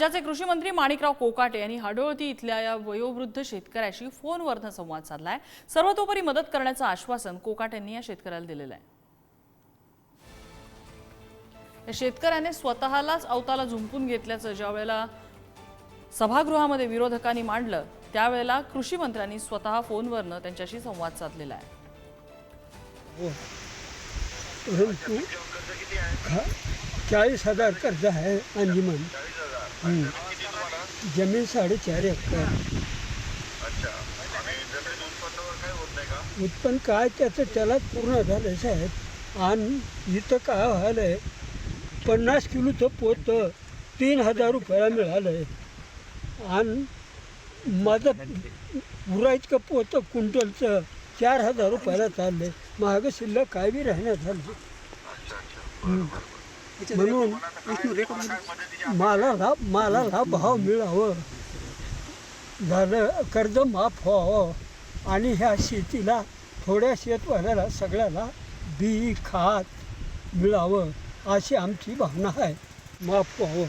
राज्याचे कृषी मंत्री माणिकराव कोकाटे यांनी हाडोळती इथल्या या वयोवृद्ध शेतकऱ्याशी फोनवरनं संवाद साधलाय. सर्वतोपरी मदत करण्याचं आश्वासन कोकाटेंनी या शेतकऱ्याला दिलेलं आहे. या शेतकऱ्याने स्वतःलाच अवताला झुंपून घेतल्याचं ज्या वेळेला सभागृहामध्ये विरोधकांनी मांडलं त्यावेळेला कृषी मंत्र्यांनी स्वतः फोनवरनं त्यांच्याशी संवाद साधलेला आहे. हो. हो, हो. चाळीस हजार कर्ज आहे अंजुमन जमीन साडेचार एकर. उत्पन्न काय त्याचं त्याला पूर्ण झालं साहेब. आणि इथं काय व्हायलं आहे पन्नास किलोचं पोतं तीन हजार रुपयाला मिळालं आहे आणि माझं पुरा इतकं पोतं क्विंटलचं चार हजार रुपयाला चाललं आहे महाग शिल्लक काय बी राहण्यात झालं. म्हणून मालाला मालाला भाव मिळावं. झालं कर्ज माफ व्हावं. आणि ह्या शेतीला थोड्या शेतवाल्याला सगळ्याला बी खात मिळावं अशी आमची भावना आहे. माफ व्हावं.